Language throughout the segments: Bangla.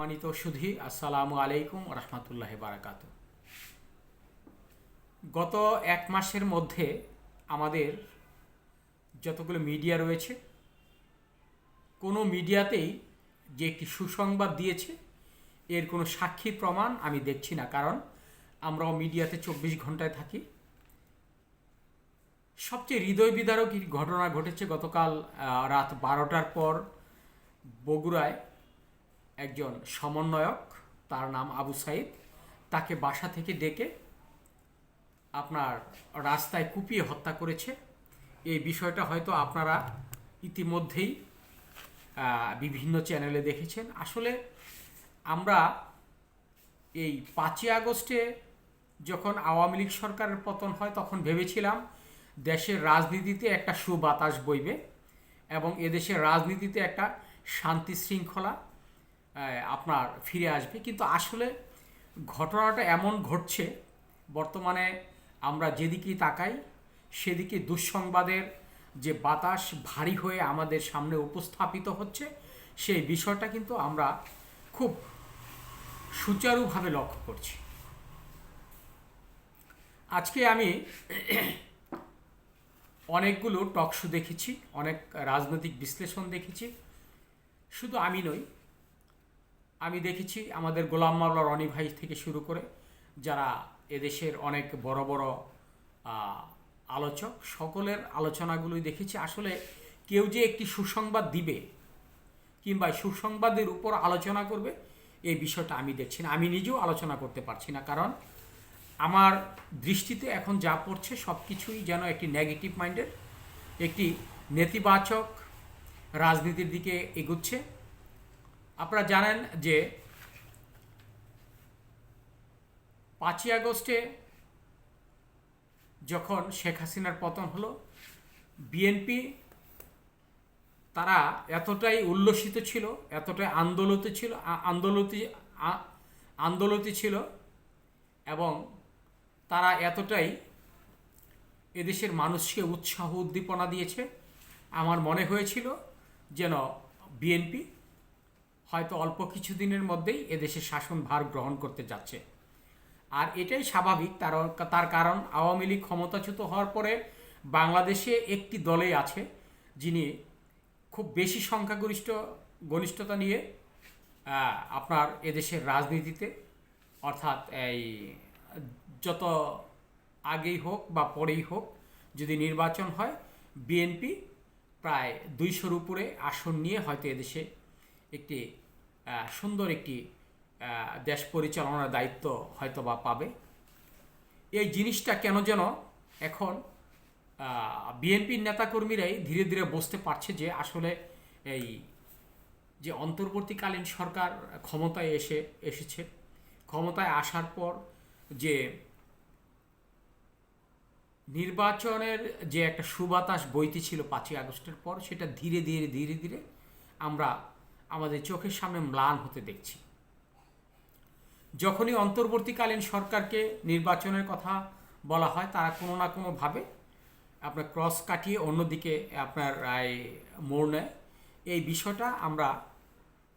সম্মানিত সুধী, আসসালামু আলাইকুম রহমতুল্লাহ বারাকাত গত এক মাসের মধ্যে আমাদের যতগুলো মিডিয়া রয়েছে, কোনো মিডিয়াতেই যে একটি সুসংবাদ দিয়েছে, এর কোনো সাক্ষী প্রমাণ আমি দেখছি না। কারণ আমরাও মিডিয়াতে চব্বিশ ঘন্টায় থাকি। সবচেয়ে হৃদয় বিদারক ঘটনা ঘটেছে গতকাল রাত বারোটার পর বগুড়ায়। একজন সমন্বয়ক, তার নাম আবু সাইদ। তাকে বাসা থেকে ডেকে আপনার রাস্তায় কুপিয়ে হত্যা করেছে। এই বিষয়টা হয়তো আপনারা ইতিমধ্যেই বিভিন্ন চ্যানেলে দেখেছেন। আসলে আমরা এই পাঁচই আগস্টে যখন আওয়ামী লীগ সরকারের পতন হয়, তখন ভেবেছিলাম দেশের রাজনীতিতে একটা সুবাতাস বইবে এবং এদেশের রাজনীতিতে একটা শান্তি শৃঙ্খলা আপনার ফিরে আসবে। কিন্তু আসলে ঘটনাটা এমন ঘটছে, বর্তমানে আমরা যেদিকেই তাকাই, সেদিকে দুঃসংবাদের যে বাতাস ভারী হয়ে আমাদের সামনে উপস্থাপিত হচ্ছে, সেই বিষয়টা কিন্তু আমরা খুব সুচারুভাবে লক্ষ্য করছি। আজকে আমি অনেকগুলো টকশো দেখেছি, অনেক রাজনৈতিক বিশ্লেষণ দেখেছি। শুধু আমি নই আমি দেখেছি আমাদের গোলাম মাওলা রনি ভাই থেকে শুরু করে যারা এদেশের অনেক বড় বড় আলোচক, সকলের আলোচনাগুলোই দেখেছি। আসলে কেউ যে একটি সুসংবাদ দিবে কিংবা সুসংবাদের উপর আলোচনা করবে, এই বিষয়টা আমি দেখছি না। আমি নিজেও আলোচনা করতে পারছি না। কারণ আমার দৃষ্টিতে এখন যা পড়ছে সব কিছুই যেন একটি নেগেটিভ মাইন্ডের একটি নেতিবাচক রাজনীতির দিকে এগুচ্ছে। আপনারা জানেন যে পাঁচই আগস্টে যখন শেখ হাসিনার পতন হলো বিএনপি তারা এতটাই উল্লসিত ছিল, এতটাই আন্দোলিত ছিল আন্দোলিত আন্দোলিত ছিল এবং তারা এতটাই এদেশের মানুষকে উৎসাহ উদ্দীপনা দিয়েছে। আমার মনে হয়েছিল যেন বিএনপি হয়তো অল্প কিছুদিনের মধ্যেই এদেশের শাসন ভার গ্রহণ করতে যাচ্ছে। আর এটাই স্বাভাবিক, তার তার কারণ আওয়ামী লীগ ক্ষমতাচ্যুত হওয়ার পরে বাংলাদেশে একটি দলেই আছে যিনি খুব বেশি সংখ্যাগরিষ্ঠ ঘনিষ্ঠতা নিয়ে আপনার এদেশের রাজনীতিতে, অর্থাৎ এই যত আগেই হোক বা পরেই হোক যদি নির্বাচন হয়, বিএনপি প্রায় দুইশোর উপরে আসন নিয়ে হয়তো এদেশে একটি সুন্দর একটি দেশ পরিচালনার দায়িত্ব হয়তো বা পাবে। এই জিনিসটা কেন যেন এখন বিএনপির নেতাকর্মীরাই ধীরে ধীরে বুঝতে পারছে যে আসলে এই যে অন্তর্বর্তীকালীন সরকার ক্ষমতায় এসে, এসেছে, ক্ষমতায় আসার পর যে নির্বাচনের যে একটা সুবাতাস বইতে ছিল পাঁচই আগস্টের পর, সেটা ধীরে ধীরে ধীরে ধীরে আমরা আমাদের চোখের সামনে ম্লান হতে দেখছি। যখনই অন্তর্বর্তীকালীন সরকারকে নির্বাচনের কথা বলা হয়, তারা কোনো না কোনোভাবে আপনার ক্রস কাটিয়ে অন্যদিকে আপনার মোড় নেয়। এই বিষয়টা আমরা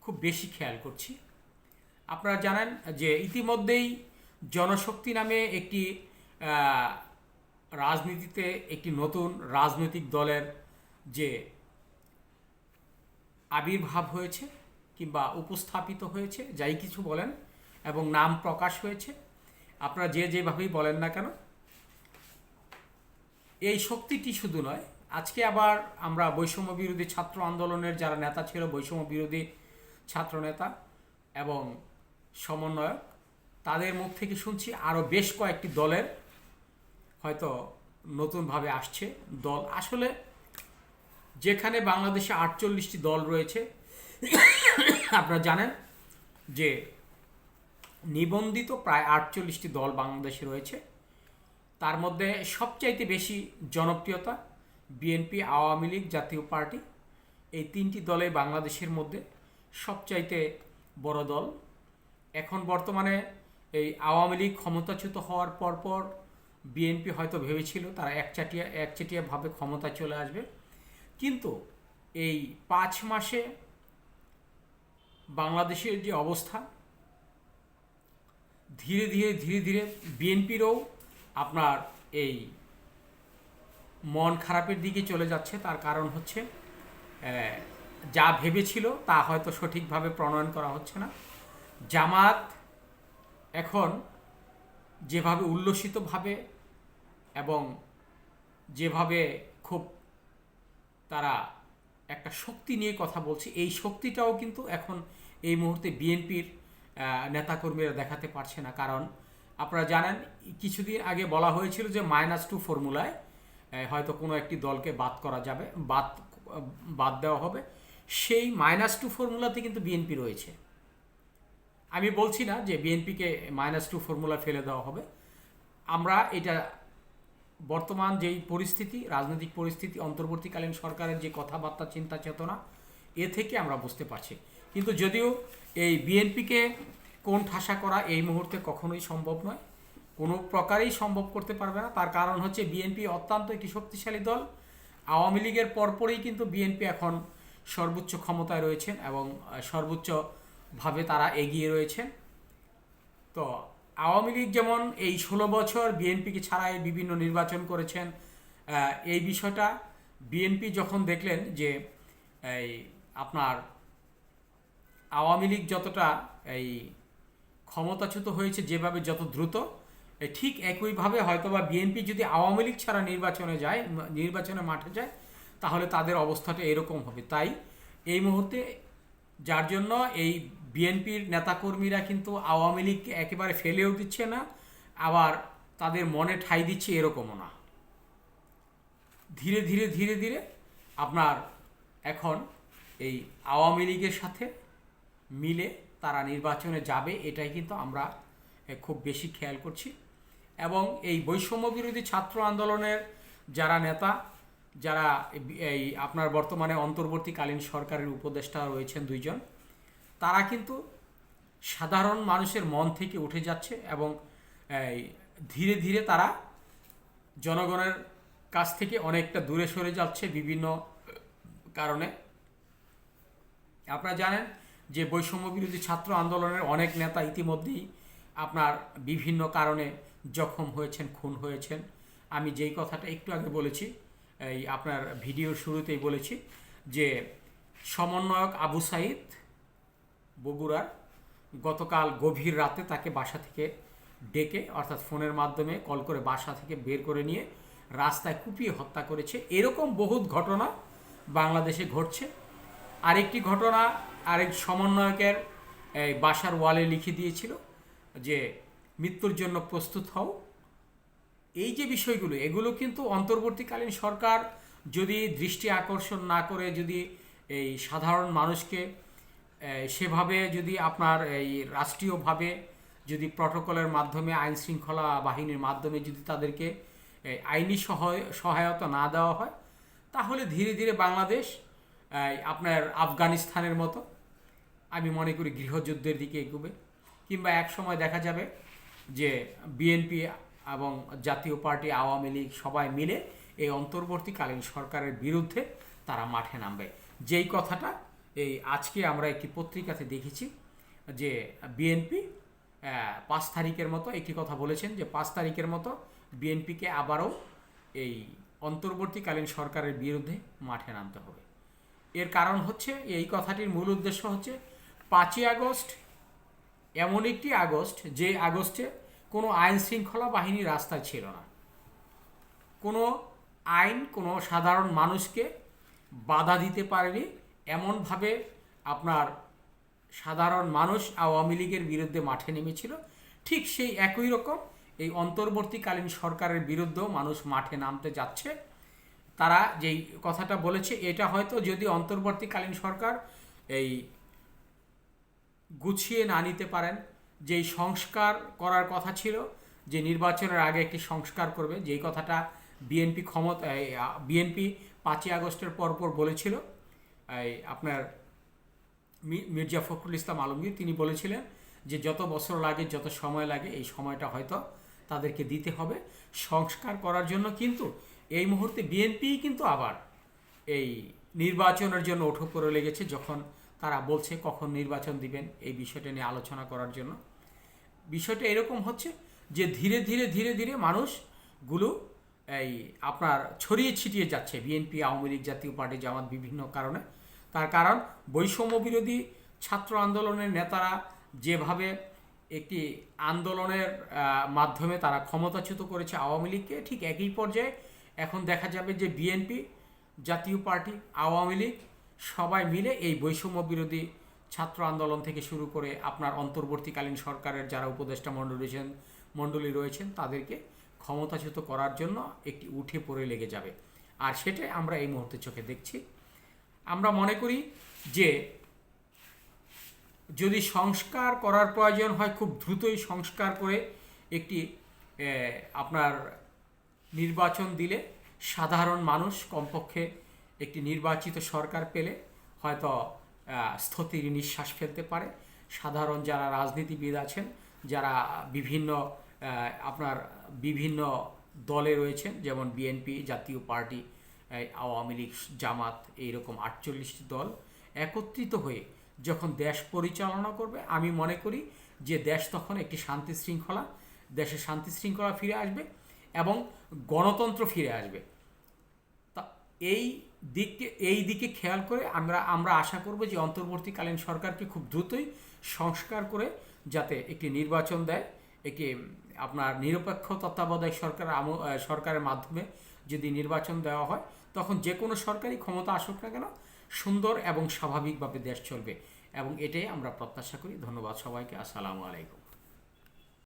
খুব বেশি খেয়াল করছি। আপনারা জানেন যে ইতিমধ্যেই জনশক্তি নামে একটি রাজনীতিতে একটি নতুন রাজনৈতিক দলের যে আবির্ভাব হয়েছে কিংবা উপস্থাপিত হয়েছে, যাই কিছু বলেন, এবং নাম প্রকাশ হয়েছে। আপনারা যে যেভাবেই বলেন না কেন, এই শক্তিটি শুধু নয়, আজকে আবার আমরা বৈষম্য বিরোধী ছাত্র আন্দোলনের যারা নেতা ছিল, বৈষম্য বিরোধী ছাত্র নেতা এবং সমন্বয়ক, তাদের মুখ থেকে শুনছি আরও বেশ কয়েকটি দলের হয়তো নতুনভাবে আসছে দল। আসলে যেখানে বাংলাদেশে আটচল্লিশটি দল রয়েছে, আপনারা জানেন যে নিবন্ধিত প্রায় আটচল্লিশটি দল বাংলাদেশে রয়েছে। তার মধ্যে সবচাইতে বেশি জনপ্রিয়তা বিএনপি, আওয়ামী লীগ জাতীয় পার্টি। এই তিনটি দলে বাংলাদেশের মধ্যে সবচাইতে বড় দল। এখন বর্তমানে এই আওয়ামী লীগ ক্ষমতাচ্যুত হওয়ার পরপর বিএনপি হয়তো ভেবেছিল তারা একচাটিয়া, একচেটিয়াভাবে ক্ষমতায় চলে আসবে। কিন্তু এই পাঁচ মাসে বাংলাদেশের যে অবস্থা, ধীরে ধীরে ধীরে ধীরে বিএনপিরও আপনার এই মন খারাপের দিকে চলে যাচ্ছে। তার কারণ হচ্ছে যা ভেবেছিল তা হয়তো সঠিকভাবে প্রণয়ন করা হচ্ছে না। জামাত এখন যেভাবে উল্লসিতভাবে এবং যেভাবে তারা একটা শক্তি নিয়ে কথা বলছে। এই শক্তিটাও কিন্তু এখন এই মুহূর্তে বিএনপির নেতাকর্মীরা দেখাতে পারছে না। কারণ আপনারা জানেন, কিছুদিন আগে বলা হয়েছিল যে মাইনাস টু ফর্মুলায় হয়তো কোনো একটি দলকে বাদ করা যাবে, বাদ বাদ দেওয়া হবে। সেই মাইনাস টু ফর্মুলাতে কিন্তু বিএনপি রয়েছে। আমি বলছি না যে বিএনপিকে মাইনাস টু ফর্মুলা ফেলে দেওয়া হবে। আমরা এটা বর্তমান যেই পরিস্থিতি, রাজনৈতিক পরিস্থিতি, অন্তর্বর্তীকালীন সরকারের যে কথাবার্তা, চিন্তা চেতনা, এ থেকে আমরা বুঝতে পারছি। কিন্তু যদিও এই বিএনপিকে কোন ঠাসা করা এই মুহূর্তে কখনোই সম্ভব নয়, কোনো প্রকারেই সম্ভব করতে পারবে না। তার কারণ হচ্ছে বিএনপি অত্যন্ত একটি শক্তিশালী দল। আওয়ামী লীগের পরপরই কিন্তু বিএনপি এখন সর্বোচ্চ ক্ষমতায় রয়েছেন এবং সর্বোচ্চভাবে তারা এগিয়ে রয়েছেন। তো আওয়ামী লীগ যেমন এই ষোলো বছর বিএনপিকে ছাড়াই বিভিন্ন নির্বাচন করেছেন এই বিষয়টা বিএনপি যখন দেখলেন যে এই আপনার আওয়ামী লীগ যতটা এই ক্ষমতাচ্যুত হয়েছে, যেভাবে যত দ্রুত ঠিক একইভাবে হয়তোবা বিএনপি যদি আওয়ামী লীগ ছাড়া নির্বাচনে যায়, নির্বাচনে মাঠে যায়, তাহলে তাদের অবস্থাটা এরকম হবে। তাই এই মুহূর্তে যার জন্য এই বিএনপির নেতাকর্মীরা কিন্তু আওয়ামী লীগকে একেবারে ফেলেও দিচ্ছে না, আবার তাদের মনে ঠাই দিচ্ছে এরকমও না। ধীরে ধীরে ধীরে ধীরে আপনার এখন এই আওয়ামী লীগের সাথে মিলে তারা নির্বাচনে যাবে, এটাই কিন্তু আমরা খুব বেশি খেয়াল করছি। এবং এই বৈষম্য বিরোধী ছাত্র আন্দোলনের যারা নেতা, যারা এই আপনার বর্তমানে অন্তর্বর্তীকালীন সরকারের উপদেষ্টা রয়েছেন দুইজন তারা কিন্তু সাধারণ মানুষের মন থেকে উঠে যাচ্ছে এবং ধীরে ধীরে তারা জনগণের কাছ থেকে অনেকটা দূরে সরে যাচ্ছে বিভিন্ন কারণে। আপনারা জানেন যে বৈষম্য বিরোধী ছাত্র আন্দোলনের অনেক নেতা ইতিমধ্যেই আপনার বিভিন্ন কারণে জখম হয়েছেন, খুন হয়েছেন। আমি যেই কথাটা একটু আগে বলেছি, এই আপনার ভিডিওর শুরুতেই বলেছি যে সমন্বয়ক আবু সাইদ বগুড়ার গতকাল গভীর রাতে তাকে বাসা থেকে ডেকে, অর্থাৎ ফোনের মাধ্যমে কল করে বাসা থেকে বের করে নিয়ে রাস্তায় কুপিয়ে হত্যা করেছে। এরকম বহুত ঘটনা বাংলাদেশে ঘটছে। আরেকটি ঘটনা আরেক সমন্বয়কের, এই বাসার ওয়ালে লিখে দিয়েছিল যে, মৃত্যুর জন্য প্রস্তুত হও। এই যে বিষয়গুলো, এগুলো কিন্তু অন্তর্বর্তীকালীন সরকার যদি দৃষ্টি আকর্ষণ না করে, যদি এই সাধারণ মানুষকে সেভাবে যদি আপনার এই রাষ্ট্রীয়ভাবে যদি প্রটোকলের মাধ্যমে আইন শৃঙ্খলা বাহিনীর মাধ্যমে যদি তাদেরকে আইনি সহায়, সহায়তা না দেওয়া হয়, তাহলে ধীরে ধীরে বাংলাদেশ আপনার আফগানিস্তানের মতো, আমি মনে করি গৃহযুদ্ধের দিকে এগোবে। কিংবা এক সময় দেখা যাবে যে বিএনপি এবং জাতীয় পার্টি, আওয়ামী লীগ সবাই মিলে এই অন্তর্বর্তীকালীন সরকারের বিরুদ্ধে তারা মাঠে নামবে। যেই কথাটা এই আজকে আমরা একটি পত্রিকাতে দেখেছি যে বিএনপি পাঁচ তারিখের মতো একটি কথা বলেছেন যে পাঁচ তারিখের মতো বিএনপিকে আবারও এই অন্তর্বর্তীকালীন সরকারের বিরুদ্ধে মাঠে নামতে হবে। এর কারণ হচ্ছে, এই কথাটির মূল উদ্দেশ্য হচ্ছে পাঁচই আগস্ট এমন একটি আগস্ট যে আগস্টে কোনো আইন শৃঙ্খলা বাহিনী রাস্তায় ছিল না। কোনো আইন কোনো সাধারণ মানুষকে বাধা দিতে পারেনি এমনভাবে আপনার সাধারণ মানুষ আওয়ামী লীগের বিরুদ্ধে মাঠে নেমেছিল। ঠিক সেই একই রকম এই অন্তর্বর্তীকালীন সরকারের বিরুদ্ধেও মানুষ মাঠে নামতে যাচ্ছে। তারা যেই কথাটা বলেছে, এটা হয়তো যদি অন্তর্বর্তীকালীন সরকার এই গুছিয়ে না নিতে পারেন, যেই সংস্কার করার কথা ছিল, যে নির্বাচনের আগে একটি সংস্কার করবে, যেই কথাটা বিএনপি ক্ষমতা বিএনপি পাঁচই আগস্টের পরপর বলেছিল আপনার মির্জা ফখরুল ইসলাম আলমগীর, তিনি বলেছিলেন যে যত বছর লাগে, যত সময় লাগে, এই সময়টা হয়তো তাদেরকে দিতে হবে। সংস্কার করার জন্য কিন্তু এই মুহূর্তে বিএনপি কিন্তু আবার এই নির্বাচনের জন্য ওঠো করে লেগেছে, যখন তারা বলছে কখন নির্বাচন দিবেন, এই বিষয়টা নিয়ে আলোচনা করার জন্য। বিষয়টা এরকম হচ্ছে যে ধীরে ধীরে ধীরে ধীরে মানুষগুলো এই আপনার ছড়িয়ে ছিটিয়ে যাচ্ছে। বিএনপি, আওয়ামী লীগ, জাতীয় পার্টি, জামাত বিভিন্ন কারণে। তার কারণ বৈষম্য বিরোধী ছাত্র আন্দোলনের নেতারা যেভাবে একটি আন্দোলনের মাধ্যমে তারা ক্ষমতাচ্যুত করেছে আওয়ামী লীগকে, ঠিক একই পর্যায়ে এখন দেখা যাবে যে বিএনপি, জাতীয় পার্টি, আওয়ামী লীগ সবাই মিলে এই বৈষম্য বিরোধী ছাত্র আন্দোলন থেকে শুরু করে আপনার অন্তর্বর্তীকালীন সরকারের যারা উপদেষ্টা মণ্ডলী মণ্ডলী রয়েছেন, তাদেরকে ক্ষমতাচ্যুত করার জন্য একটি উঠে পড়ে লেগে যাবে। আর সেটাই আমরা এই মুহূর্তে চোখে দেখছি। আমরা মনে করি যে যদি সংস্কার করার প্রয়োজন হয়, খুব দ্রুতই সংস্কার করে একটি আপনার নির্বাচন দিলে সাধারণ মানুষ কমপক্ষে একটি নির্বাচিত সরকার পেলে হয়তো স্থতির নিঃশ্বাস ফেলতে পারে। সাধারণ যারা রাজনীতিবিদ আছেন, যারা বিভিন্ন আপনার বিভিন্ন দলে রয়েছেন, যেমন বিএনপি, জাতীয় পার্টি আওয়ামী লীগ জামাত এইরকম আটচল্লিশটি দল একত্রিত হয়ে যখন দেশ পরিচালনা করবে আমি মনে করি যে দেশ তখন একটি শান্তি শৃঙ্খলা দেশে শান্তি শৃঙ্খলা ফিরে আসবে এবং গণতন্ত্র ফিরে আসবে। তা এই দিককে এই দিকে খেয়াল করে আমরা আমরা আশা করব যে অন্তর্বর্তীকালীন সরকারকে খুব দ্রুতই সংস্কার করে যাতে একটি নির্বাচন দেয় উম, আপনার নিরপেক্ষ তত্ত্বাবধায়ক সরকার সরকারের মাধ্যমে যদি নির্বাচন দেওয়া হয় তখন যে কোনো সরকারি ক্ষমতা আসুক না কেন, সুন্দর এবং স্বাভাবিকভাবে দেশ চলবে। এবং এটাই আমরা প্রত্যাশা করি। ধন্যবাদ সবাইকে। আসসালামু আলাইকুম।